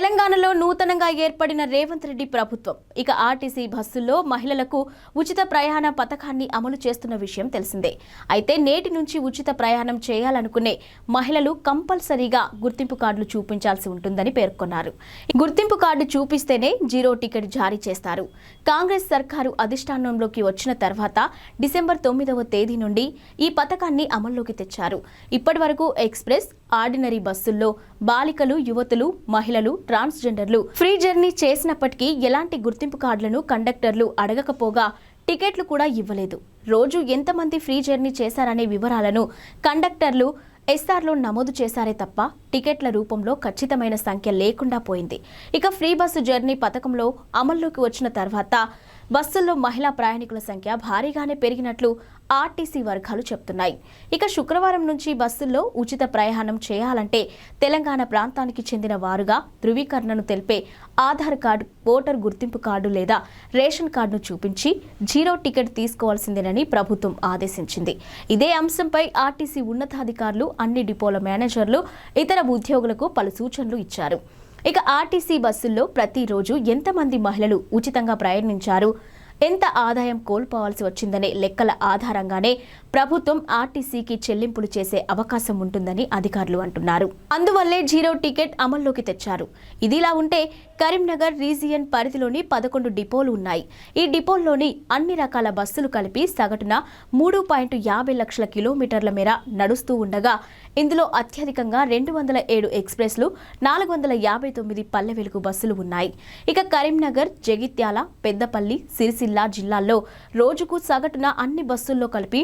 తెలంగాణలో నూతనంగా ఏర్పడిన రేవంత్ రెడ్డి ప్రభుత్వం. ఇక ఆర్టీసీ బస్సుల్లో మహిళలకు ఉచిత ప్రయాణ పథకాన్ని అమలు చేస్తున్న విషయం తెలిసిందే. అయితే నేటి నుంచి ఉచిత ప్రయాణం చేయాలనుకునే మహిళలు కంపల్సరీగా గుర్తింపు కార్డులు చూపించాల్సి ఉంటుందని పేర్కొన్నారు. ఈ గుర్తింపు కార్డు చూపిస్తేనే జీరో టికెట్ జారీ చేస్తారు. కాంగ్రెస్ సర్కారు అధిష్టానంలోకి వచ్చిన తర్వాత డిసెంబర్ తొమ్మిదవ తేదీ నుండి ఈ పథకాన్ని అమల్లోకి తెచ్చారు. ఇప్పటివరకు ఎక్స్ప్రెస్ ఆర్డినరీ బస్సుల్లో బాలికలు యువతులు మహిళలు ట్రాన్స్జెండర్లు. ఫ్రీ జర్నీ చేసినప్పటికీ ఎలాంటి గుర్తింపు కార్డులను కండక్టర్లు అడగకపోగా టికెట్లు కూడా ఇవ్వలేదు. రోజు ఎంతమంది ఫ్రీ జర్నీ చేశారనే వివరాలను కండక్టర్లు ఎస్ఆర్లో నమోదు చేశారే తప్ప టికెట్ల రూపంలో ఖచ్చితమైన సంఖ్య లేకుండా పోయింది. ఇక ఫ్రీ బస్సు జర్నీ పథకంలో అమల్లోకి వచ్చిన తర్వాత బస్సుల్లో మహిళా ప్రయాణికుల సంఖ్య భారీగానే పెరిగినట్లు ఆర్టీసీ వర్గాలు చెప్తున్నాయి ఇక శుక్రవారం నుంచి బస్సుల్లో ఉచిత ప్రయాణం చేయాలంటే తెలంగాణ ప్రాంతానికి చెందిన వారుగా ధృవీకరణను తెలిపే ఆధార్ కార్డు ఓటర్ గుర్తింపు కార్డు లేదా రేషన్ కార్డును చూపించి జీరో టికెట్ తీసుకోవాల్సిందేనని ప్రభుత్వం ఆదేశించింది. ఇదే అంశంపై ఆర్టీసీ ఉన్నతాధికారులు అన్ని డిపోల మేనేజర్లు ఇతర ఉద్యోగులకు పలు సూచనలు ఇచ్చారు. ఇక ఆర్టీసీ బస్సుల్లో ప్రతిరోజు ఎంతమంది మహిళలు ఉచితంగా ప్రయాణించారు? ఎంత ఆదాయం కోల్పోవాల్సి వచ్చిందనే లెక్కల ఆధారంగానే ప్రభుత్వం ఆర్టీసీకి చెల్లింపులు చేసే అవకాశం ఉంటుందని అధికారులు అంటున్నారు. అందువల్లే జీరో టికెట్ అమల్లోకి తెచ్చారు. ఇదిలా ఉంటే కరీంనగర్ రీజియన్ పరిధిలోని పదకొండు డిపోలు ఉన్నాయి. ఈ డిపోల్లోని అన్ని రకాల బస్సులు కలిపి సగటున మూడు పాయింట్ యాభై లక్షల కిలోమీటర్ల మేర నడుస్తూ ఉండగా ఇందులో అత్యధికంగా రెండు వందల ఏడు ఎక్స్ప్రెస్లు నాలుగు వందల యాభై తొమ్మిది పల్లె వెలుగు బస్సులు ఉన్నాయి. ఇక కరీంనగర్ జగిత్యాల పెద్దపల్లి సిరిసిల్ల జిల్లాల్లో రోజుకు సగటున అన్ని బస్సుల్లో కలిపి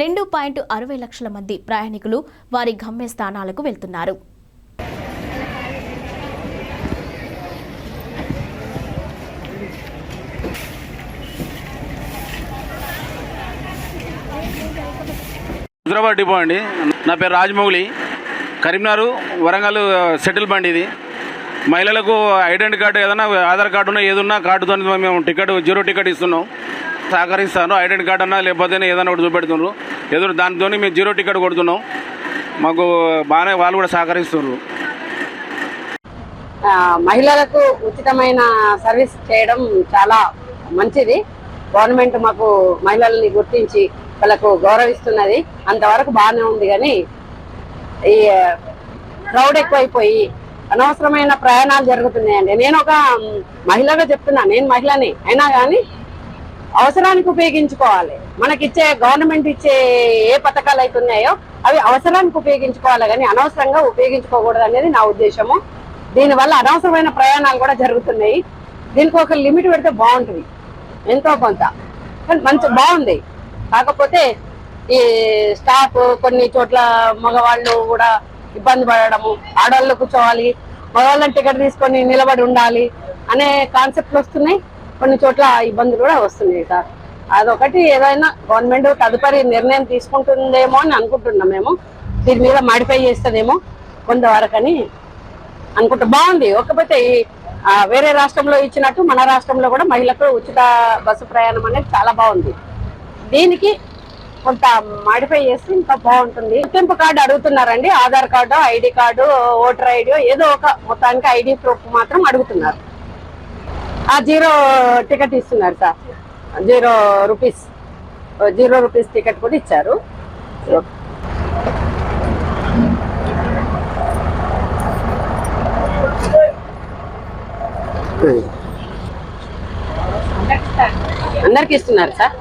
రెండు పాయింట్ అరవై లక్షల మంది ప్రయాణికులు వారి గమ్యస్థానాలకు వెళ్తున్నారు. హైదరాబాద్ డిపో అండి. నా పేరు రాజమౌళి. కరీంనగర్ వరంగల్ సెటిల్ బండి ఇది. మహిళలకు ఐడెంటి కార్డు ఏదైనా ఆధార్ కార్డు ఉన్నా ఏదున్నా కార్డుతో మేము టికెట్ జీరో టికెట్ ఇస్తున్నాం. సహకరిస్తాను. ఐడెంటిటీ కార్డు అన్నా లేకపోతే ఏదైనా ఒకటి చూపెడుతున్నారు ఏదో దానితో మేము జీరో టికెట్ కొడుతున్నాం. మాకు బాగానే వాళ్ళు కూడా సహకరిస్తున్నారు మహిళలకు ఉచితమైన సర్వీస్ చేయడం చాలా మంచిది. గవర్నమెంట్ మాకు మహిళల్ని గుర్తించి వాళ్ళకు గౌరవిస్తున్నది. అంతవరకు బాగానే ఉంది కానీ ఈ క్రౌడ్ ఎక్కువైపోయి అనవసరమైన ప్రయాణాలు జరుగుతున్నాయండి. నేను ఒక మహిళగా చెప్తున్నా. నేను మహిళని. అయినా కానీ అవసరానికి ఉపయోగించుకోవాలి. మనకిచ్చే గవర్నమెంట్ ఇచ్చే ఏ పథకాలు అయితే ఉన్నాయో అవి అవసరానికి ఉపయోగించుకోవాలి కానీ అనవసరంగా ఉపయోగించుకోకూడదు అనేది నా ఉద్దేశము. దీనివల్ల అనవసరమైన ప్రయాణాలు కూడా జరుగుతున్నాయి. దీనికి ఒక లిమిట్ పెడితే బాగుంటుంది. ఎంతో కొంత. కానీ మంచి బాగుంది. కాకపోతే ఈ స్టాఫ్ కొన్ని చోట్ల మగవాళ్ళు కూడా ఇబ్బంది పడడము ఆడవాళ్ళు కూర్చోవాలి మగవాళ్ళని టికెట్ తీసుకొని నిలబడి ఉండాలి అనే కాన్సెప్ట్లు వస్తున్నాయి. కొన్ని చోట్ల ఇబ్బందులు కూడా వస్తున్నాయి సార్. అదొకటి ఏదైనా గవర్నమెంట్ తదుపరి నిర్ణయం తీసుకుంటుందేమో అని అనుకుంటున్నాం మేము. దీని మీద మాడిఫై చేస్తుందేమో కొంతవరకని అనుకుంటా బాగుంది. ఒకపోతే ఈ, వేరే రాష్ట్రంలో ఇచ్చినట్టు మన రాష్ట్రంలో కూడా మహిళలకు ఉచిత బస్సు ప్రయాణం అనేది చాలా బాగుంది. దీనికి? కొంత మాడిఫై చేస్తే ఇంకా బాగుంటుంది. గుర్తింపు కార్డు అడుగుతున్నారండి? Aadhaar card ID card voter ID ఏదో ఒక మొత్తానికి ఐడి ప్రూఫ్ మాత్రం అడుగుతున్నారు. ఆ జీరో టికెట్ ఇస్తున్నారు sir. Zero rupees zero rupees ticket కూడా ఇచ్చారు. అందరికి ఇస్తున్నారు సార్.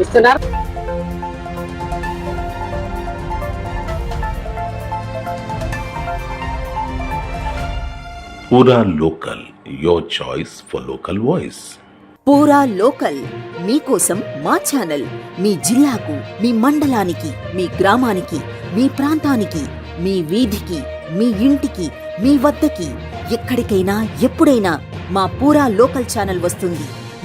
ఇస్తున్నారు Pura Local, your choice for local voice. పూరా లోకల్ మీకోసం మా ఛానల్ మీ జిల్లాకు మీ మండలానికి మీ గ్రామానికి మీ ప్రాంతానికి మీ వీధికి మీ ఇంటికి మీ వద్దకి ఎక్కడికైనా ఎప్పుడైనా మా పూరా లోకల్ ఛానల్ వస్తుంది